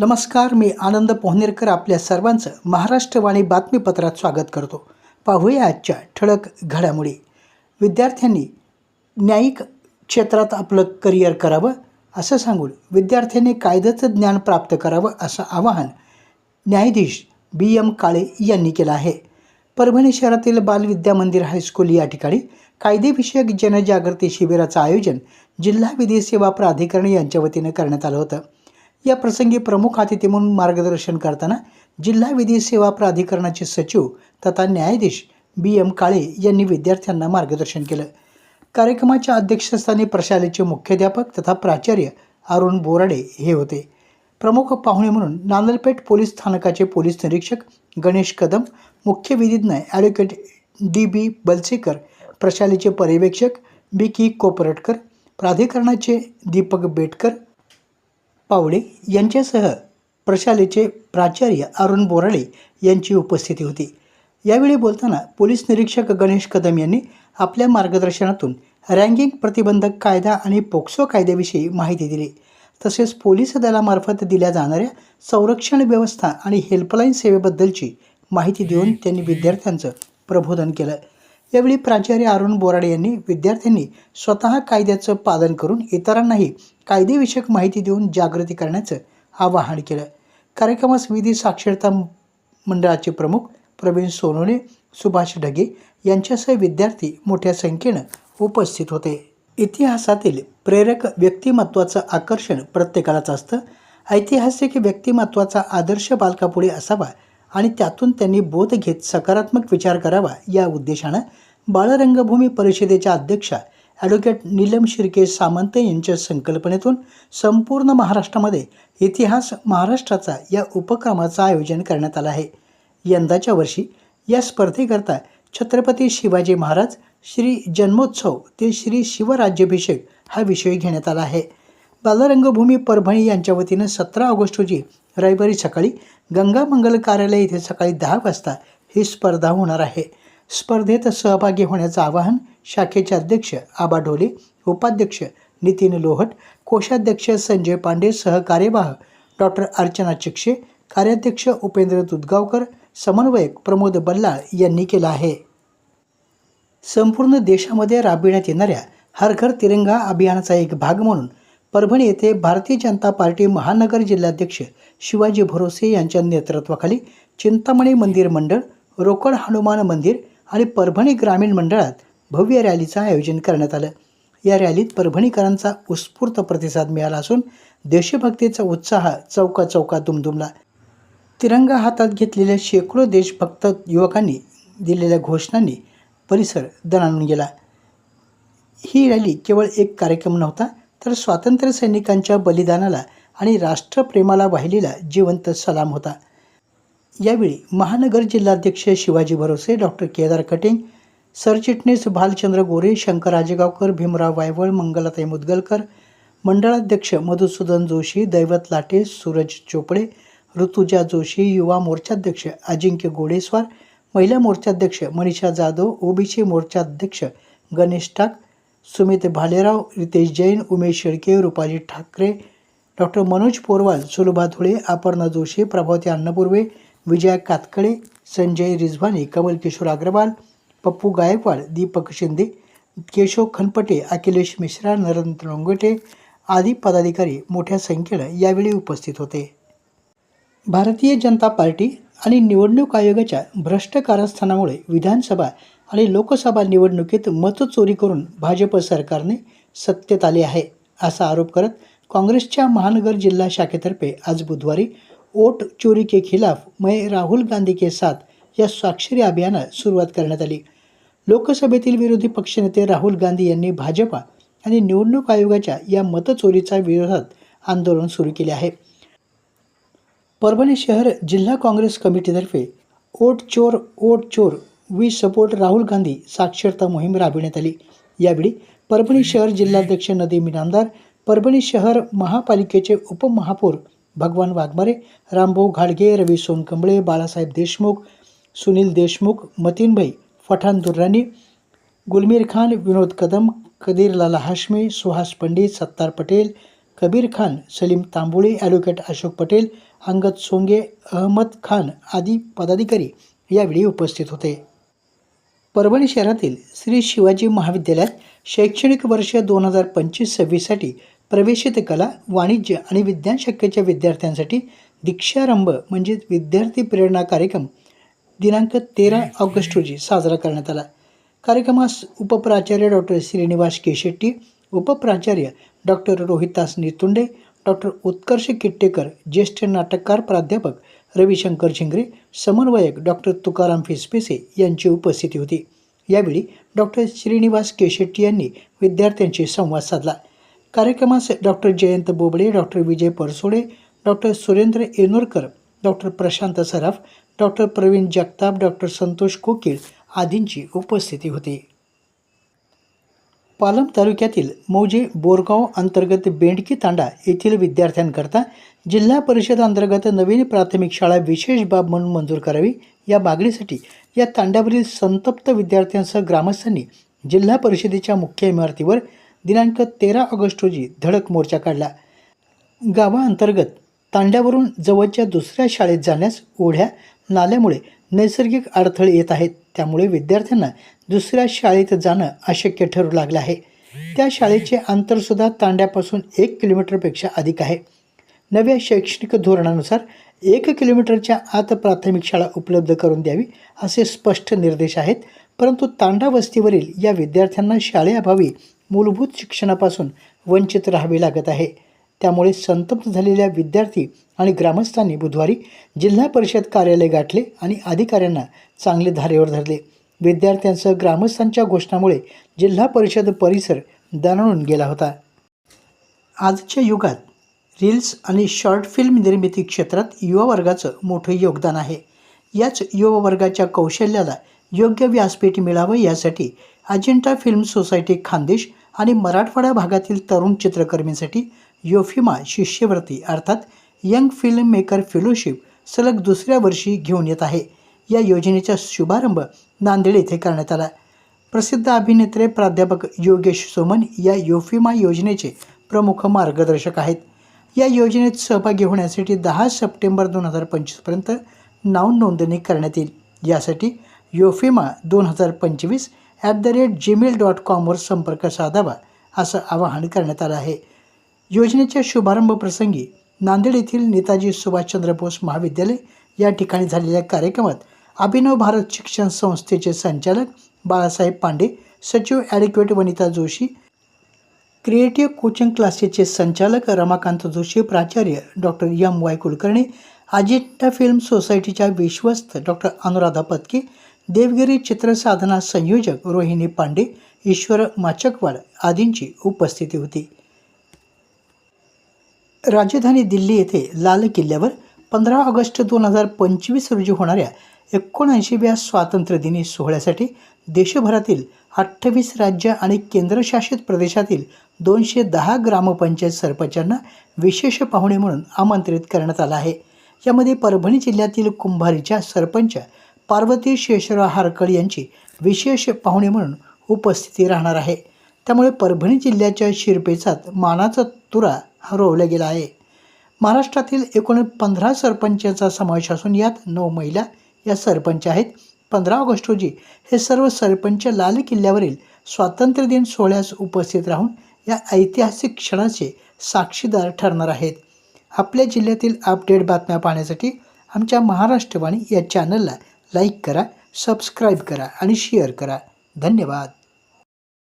नमस्कार मी आनंद पोहनेरकर आपल्या सर्वांचं महाराष्ट्रवाणी बातमीपत्रात स्वागत करतो. पाहूया आजच्या ठळक घडामोडी. विद्यार्थ्यांनी न्यायिक क्षेत्रात आपलं करिअर करावं असं सांगून विद्यार्थ्यांनी कायद्याचं ज्ञान प्राप्त करावं असं आवाहन न्यायाधीश बी एम काळे यांनी केलं आहे. परभणी शहरातील बालविद्या मंदिर हायस्कूल या ठिकाणी कायदेविषयक जनजागृती शिबिराचं आयोजन जिल्हा विधी सेवा प्राधिकरण यांच्या वतीनं करण्यात आलं होतं. या प्रसंगी प्रमुख अतिथी म्हणून मार्गदर्शन करताना जिल्हा विधी सेवा प्राधिकरणाचे सचिव तथा न्यायाधीश बी एम काळे यांनी विद्यार्थ्यांना मार्गदर्शन केलं. कार्यक्रमाच्या अध्यक्षस्थानी प्रशालेचे मुख्याध्यापक तथा प्राचार्य अरुण बोराडे हे होते. प्रमुख पाहुणे म्हणून नांदलपेठ पोलीस स्थानकाचे पोलीस निरीक्षक गणेश कदम मुख्य विधिज्ञ ॲडव्होकेट डी बी बलसेकर प्रशालेचे पर्यवेक्षक बी की कोपरटकर प्राधिकरणाचे दीपक बेटकर पावडे यांच्यासह प्रशालेचे प्राचार्य अरुण बोराळे यांची उपस्थिती होती. यावेळी बोलताना पोलीस निरीक्षक गणेश कदम यांनी आपल्या मार्गदर्शनातून रँगिंग प्रतिबंधक कायदा आणि पोक्सो कायद्याविषयी माहिती दिली. तसेच पोलीस दलामार्फत दिल्या जाणाऱ्या संरक्षण व्यवस्था आणि हेल्पलाईन सेवेबद्दलची माहिती देऊन त्यांनी विद्यार्थ्यांचं प्रबोधन केलं. यावेळी प्राचार्य अरुण बोराडे यांनी विद्यार्थ्यांनी स्वतः कायद्याचं पालन करून इतरांनाही कायदेविषयक माहिती देऊन जागृती करण्याचं आवाहन केलं. कार्यक्रमास विधी साक्षरता मंडळाचे प्रमुख प्रवीण सोनोने सुभाष ढगे यांच्यासह विद्यार्थी मोठ्या संख्येनं उपस्थित होते. इतिहासातील प्रेरक व्यक्तिमत्वाचं आकर्षण प्रत्येकालाच असतं. ऐतिहासिक व्यक्तिमत्वाचा आदर्श बालकापुढे असावा आणि त्यातून त्यांनी बोध घेत सकारात्मक विचार करावा या उद्देशानं बाळरंगभूमी परिषदेच्या अध्यक्षा ॲडव्होकेट नीलम शिर्के सामंत यांच्या संकल्पनेतून संपूर्ण महाराष्ट्रामध्ये इतिहास महाराष्ट्राचा या उपक्रमाचं आयोजन करण्यात आलं आहे. यंदाच्या वर्षी या स्पर्धेकरता छत्रपती शिवाजी महाराज श्री जन्मोत्सव ते श्री शिवराज्याभिषेक हा विषय घेण्यात आला आहे. बालरंगभूमी परभणी यांच्या वतीनं सतरा ऑगस्ट रोजी रविवारी सकाळी गंगा मंगल कार्यालय येथे सकाळी दहा वाजता ही स्पर्धा होणार आहे. स्पर्धेत सहभागी होण्याचं आवाहन शाखेचे अध्यक्ष आबा ढोले उपाध्यक्ष नितीन लोहट कोषाध्यक्ष संजय पांडे सहकार्यवाह डॉक्टर अर्चना चिक्षे कार्याध्यक्ष उपेंद्र दुधगावकर समन्वयक प्रमोद बल्लाळ यांनी केलं आहे. संपूर्ण देशामध्ये राबविण्यात येणाऱ्या हर घर तिरंगा अभियानाचा एक भाग म्हणून परभणी येथे भारतीय जनता पार्टी महानगर जिल्हाध्यक्ष शिवाजी भरोसे यांच्या नेतृत्वाखाली चिंतामणी मंदिर मंडळ रोकड हनुमान मंदिर आणि परभणी ग्रामीण मंडळात भव्य रॅलीचं आयोजन करण्यात आलं. या रॅलीत परभणीकरांचा उत्स्फूर्त प्रतिसाद मिळाला असून देशभक्तीचा उत्साह चौका चौका दुमदुमला. तिरंगा हातात घेतलेल्या शेकडो देशभक्त युवकांनी दिलेल्या घोषणांनी परिसर दणाणून गेला. ही रॅली केवळ एक कार्यक्रम नव्हता तर स्वातंत्र्य सैनिकांच्या बलिदानाला आणि राष्ट्रप्रेमाला वाहिलेला जिवंत सलाम होता. यावेळी महानगर जिल्हाध्यक्ष शिवाजी भरोसे डॉक्टर केदार कटिंग सरचिटणीस भालचंद्र गोरे शंकर राजेगावकर भीमराव वायवळ मंगलाताई मुदगलकर मंडळाध्यक्ष मधुसूदन जोशी दैवत लाटे सूरज चोपडे ऋतुजा जोशी युवा मोर्चाध्यक्ष अजिंक्य गोडेस्वार महिला मोर्चाध्यक्ष मनीषा जाधव ओबीसी मोर्चाध्यक्ष गणेश टाक सुमित भालेराव रितेश जैन उमेश शेळके रुपाली ठाकरे डॉक्टर मनोज पोरवाल सुलभा धुळे अपर्णा जोशी प्रभावती अन्नपूर्वे विजया कातकडे संजय रिझवानी कमल किशोर अग्रवाल पप्पू गायकवाड दीपक शिंदे केशव खनपटे अखिलेश मिश्रा नरेंद्र लोंगटे आदी पदाधिकारी मोठ्या संख्येनं यावेळी उपस्थित होते. भारतीय जनता पार्टी आणि निवडणूक आयोगाच्या भ्रष्ट कारस्थानामुळे विधानसभा आणि लोकसभा निवडणुकीत मतचोरी करून भाजप सरकारने सत्तेत आले आहे असा आरोप करत काँग्रेसच्या महानगर जिल्हा शाखेतर्फे आज बुधवारी वोट चोरी के खिलाफ मैं राहुल गांधी के साथ या स्वाक्षरी अभियानास सुरुवात करण्यात आली. लोकसभेतील विरोधी पक्षनेते राहुल गांधी यांनी भाजपा आणि निवडणूक आयोगाच्या या मतचोरीच्या विरोधात आंदोलन सुरू केले आहे. परभणी शहर जिल्हा काँग्रेस कमिटीतर्फे ओट चोर ओट चोर वी सपोर्ट राहुल गांधी साक्षरता मोहीम राबविण्यात आली. यावेळी परभणी शहर जिल्हाध्यक्ष नदीम इनामदार परभणी शहर महापालिकेचे उपमहापौर भगवान वाघमारे रामभाऊ घाडगे रवी सोनकंबळे बाळासाहेब देशमुख सुनील देशमुख मतीनभाई फठाण दुर्राणी गुलमीर खान विनोद कदम कदीर लाला हाशमी सुहास पंडित सत्तार पटेल कबीर खान सलीम तांबोळी ॲडव्होकेट अशोक पटेल अंगद सोंगे अहमद खान आदी पदाधिकारी यावेळी उपस्थित होते. परभणी शहरातील श्री शिवाजी महाविद्यालयात शैक्षणिक वर्ष दोन हजार पंचवीस सव्वीससाठी प्रवेशित कला वाणिज्य आणि विज्ञान शाखेच्या विद्यार्थ्यांसाठी दीक्षारंभ म्हणजेच विद्यार्थी प्रेरणा कार्यक्रम दिनांक तेरा ऑगस्ट रोजी साजरा करण्यात आला. कार्यक्रमास उपप्राचार्य डॉक्टर श्रीनिवास केशेट्टी उपप्राचार्य डॉक्टर रोहितास नितुंडे डॉक्टर उत्कर्ष किट्टेकर ज्येष्ठ नाटककार प्राध्यापक रविशंकर झिंगरे समन्वयक डॉक्टर तुकाराम फिसपिसे यांची उपस्थिती होती. यावेळी डॉक्टर श्रीनिवास केशेट्टी यांनी विद्यार्थ्यांशी संवाद साधला. कार्यक्रमास doctor Jayant Bobde doctor Vijay Parsode doctor Surendra Yenorkar doctor Prashant Saraf doctor Pravin Jagtap doctor Santosh Kokil आदींची उपस्थिती होती. पालम तालुक्यातील मौजे बोरगाव अंतर्गत बेंडकी तांडा येथील विद्यार्थ्यांकरता जिल्हा परिषद अंतर्गत नवीन प्राथमिक शाळा विशेष बाब म्हणून मंजूर करावी या मागणीसाठी या तांड्यावरील संतप्त विद्यार्थ्यांसह ग्रामस्थांनी जिल्हा परिषदेच्या मुख्य इमारतीवर दिनांक तेरा ऑगस्ट रोजी धडक मोर्चा काढला. गावाअंतर्गत तांड्यावरून जवळच्या दुसऱ्या शाळेत जाण्यास ओढ्या नाल्यामुळे नैसर्गिक अडथळे येत आहेत. त्यामुळे विद्यार्थ्यांना दुसऱ्या शाळेत जाणं अशक्य ठरू लागलं आहे. त्या शाळेचे अंतरसुद्धा तांड्यापासून एक किलोमीटरपेक्षा अधिक आहे. नव्या शैक्षणिक धोरणानुसार एक किलोमीटरच्या आत प्राथमिक शाळा उपलब्ध करून द्यावी असे स्पष्ट निर्देश आहेत. परंतु तांडा वस्तीवरील या विद्यार्थ्यांना शाळेअभावी मूलभूत शिक्षणापासून वंचित राहावे लागत आहे. त्यामुळे संतप्त झालेल्या विद्यार्थी आणि ग्रामस्थांनी बुधवारी जिल्हा परिषद कार्यालय गाठले आणि अधिकाऱ्यांना चांगले धारेवर धरले. विद्यार्थ्यांसह ग्रामस्थांच्या घोषणामुळे जिल्हा परिषद परिसर दणाणून गेला होता. आजच्या युगात रील्स आणि शॉर्ट फिल्म निर्मिती क्षेत्रात युवा वर्गाचं मोठं योगदान आहे. याच युवा वर्गाच्या कौशल्याला योग्य व्यासपीठ मिळावं यासाठी अजिंठा फिल्म सोसायटी खानदेश आणि मराठवाडा भागातील तरुण चित्रकर्मींसाठी योफिमा शिष्यवृत्ती अर्थात यंग फिल्म मेकर फेलोशिप सलग दुसऱ्या वर्षी घेऊन येत आहे. या योजनेचा शुभारंभ नांदेड येथे करण्यात आला प्रसिद्ध अभिनेत्रे प्राध्यापक योगेश सोमन या योफिमा योजनेचे प्रमुख मार्गदर्शक आहेत. या योजनेत सहभागी होण्यासाठी दहा सप्टेंबर दोन हजार पंचवीसपर्यंत नाव नोंदणी करण्यात येईल. यासाठी योफिमा दोन हजार पंचवीस at the rate Gmail dot कॉमवर संपर्क साधावा असं आवाहन करण्यात आलं आहे. योजनेच्या शुभारंभ प्रसंगी नांदेड येथील नेताजी सुभाषचंद्र बोस महाविद्यालय या ठिकाणी झालेल्या कार्यक्रमात अभिनव भारत शिक्षण संस्थेचे संचालक बाळासाहेब पांडे सचिव advocate Vanita Joshi creative coaching क्लासेसचे संचालक रमाकांत जोशी प्राचार्य doctor M Y Kulkarni Ajanta film सोसायटीच्या विश्वस्त डॉक्टर अनुराधा पत्के देवगिरी चित्रसाधना संयोजक रोहिणी पांडे ईश्वर माचकवाड आदींची उपस्थिती होती. राजधानी दिल्ली येथे लाल किल्ल्यावर पंधरा ऑगस्ट दोन हजार पंचवीस रोजी होणाऱ्या एकोणऐंशीव्या स्वातंत्र्यदिनी सोहळ्यासाठी देशभरातील अठ्ठावीस राज्य आणि केंद्रशासित प्रदेशातील दोनशे दहा ग्रामपंचायत सरपंचांना विशेष पाहुणे म्हणून आमंत्रित करण्यात आलं आहे. यामध्ये परभणी जिल्ह्यातील कुंभारीच्या सरपंच पार्वती शेषराव हारकळ यांची विशेष पाहुणे म्हणून उपस्थिती राहणार आहे. त्यामुळे परभणी जिल्ह्याच्या शिरपेचात मानाचा तुरा हरवला गेला आहे. महाराष्ट्रातील एकूण पंधरा सरपंचांचा समावेश असून यात नऊ महिला या सरपंच आहेत. पंधरा ऑगस्ट रोजी हे सर्व सरपंच लाल किल्ल्यावरील स्वातंत्र्यदिन सोहळ्यास उपस्थित राहून या ऐतिहासिक क्षणाचे साक्षीदार ठरणार आहेत. आपल्या जिल्ह्यातील अपडेट बातम्या पाहण्यासाठी आमच्या महाराष्ट्रवाणी या चॅनलला लाईक करा सबस्क्राईब करा आणि शेअर करा. धन्यवाद.